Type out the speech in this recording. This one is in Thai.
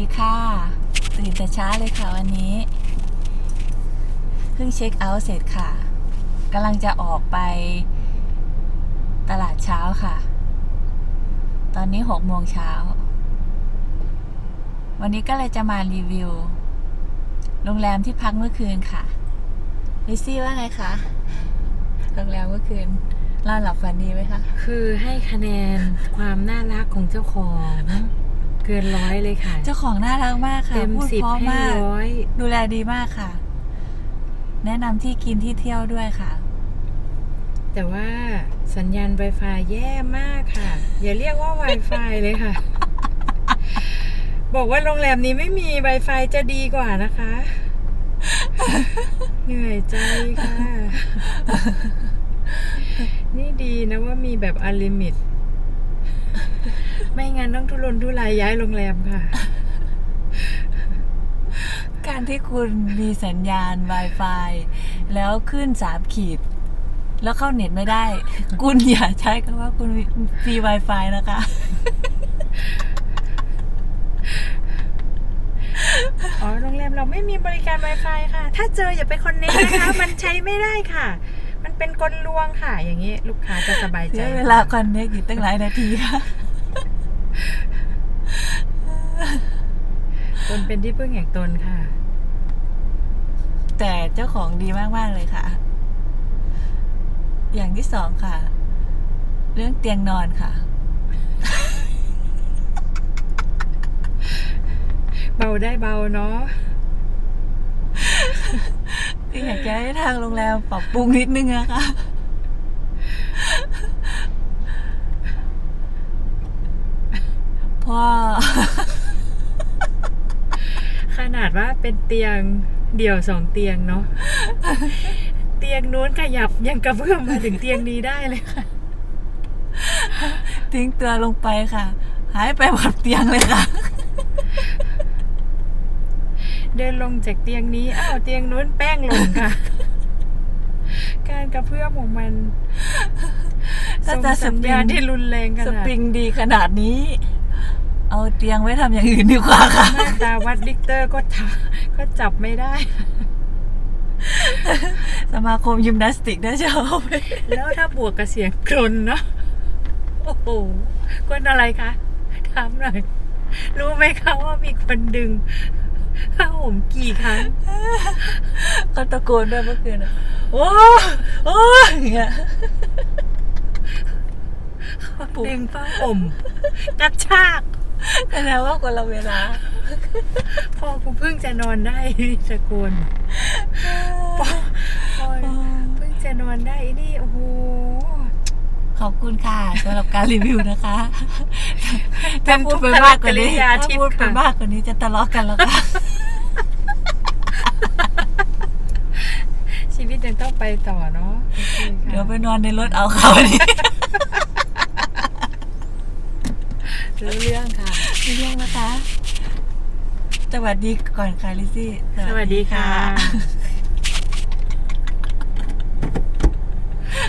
ดีค่ะ ตื่นแต่เช้าเลยค่ะวันนี้ เพิ่งเช็คเอาท์เสร็จค่ะกำลังจะออกไปตลาดเช้าค่ะ ตอนนี้หกโมงเช้า วันนี้ก็เลยจะมารีวิว โรงแรมที่พักเมื่อคืนค่ะลิซี่ว่าไงคะโรงแรมเมื่อคืนนอนหลับฝันดีไหมคะ คือให้คะแนนความน่ารักของเจ้าของ เกินร้อยเลยค่ะ เจ้าของน่ารักมากค่ะ เต็มพูดสิบเพราะให้มาก ร้อย ดูแลดีมากค่ะ แนะนำที่กินที่เที่ยวด้วยค่ะ แต่ว่าสัญญาณ Wi-Fi แย่มากค่ะ อย่าเรียกว่า Wi-Fi เลยค่ะ บอกว่าโรงแรมนี้ไม่มี Wi-Fi จะดีกว่านะคะ เหนื่อยใจค่ะ นี่ดีนะว่ามีแบบอลิมิต ไม่งั้นต้องทุรนทุรายย้ายโรงแรมค่ะ การที่คุณมีสัญญาณ Wi-Fi แล้วขึ้นสามขีด แล้วเข้าเน็ตไม่ได้ คุณอย่าใช้คำว่าคุณฟรี Wi-Fi นะคะ อ๋อ โรงแรมเราไม่มีบริการ Wi-Fi ค่ะ ถ้าเจออย่าไปคอนเนคนะคะ มันใช้ไม่ได้ค่ะ มันเป็นกลลวงค่ะ อย่างนี้ ลูกค้าจะสบายใจเสียเวลาคอนเน็กอีกตั้งหลายนาทีค่ะ นเป็นที่พึ่งแห่งตนค่ะ แต่เจ้าของดีมาก ๆ เลยค่ะ อย่างที่สองค่ะ เรื่องเตียงนอนค่ะ เบาได้เบาเนาะคืออยากจะให้ทางโรงแรมปรับปรุงนิดนึงอะค่ะพ่อขนาด ว่าเป็นเตียงเดี่ยวสองเตียงเนาะ เตียงนู้นขยับยังกระเพื่อมมาถึงเตียงนี้ได้เลยค่ะ ทิ้งตัวลงไปค่ะ หายไปหมดเตียงเลยค่ะ เดินลงจากเตียงนี้อ้าวเตียงนู้นแป้งลงค่ะ การกระเพื่อมของมันถ้าส่งจะสสัญปริญางณที่รุนแรงขสนาดปริงดีขนาดนี้ เอาเตียงไว้ทำอย่างอื่นดีกว่าค่ะมาตราวัดลิกเตอร์ก็ทำก็จับไม่ได้ สมาคมยิมนาสติกน่าจะเอาไปแล้วถ้าบวกกับเสียงกรนเนาะโอ้โหคนอะไรคะถามหน่อย รู้ไหมคะว่ามีคนดึงผ้าห่มกี่ครั้ง ก็ตะโกนด้วยเมื่อคืนอะโอ้โอ้อย่างเงี้ยดึงผ้าห่มกระชาก แสดงว่าคนละเวลา พอกูเพิ่งจะนอนได้ตะโกนพอพอเพิ่งจะนอนได้นี่โอ้โหขอบคุณค่ะสำหรับการรีวิวนะคะถ้าพูดไปมากกว่านี้เป็นบุคลิกริยาถ้าทิพย์พูดไปค่ะมากกว่านี้จะทะเลาะกันแล้วค่ะชีวิตยังต้องไปต่อเนาะโอเคค่ะเดี๋ยวไปนอนในรถเอาค่ะวันนี้ รู้เรื่องค่ะ มีเรื่อง นะคะ สวัสดีก่อนค่ะลิซซี่ สวัสดีค่ะ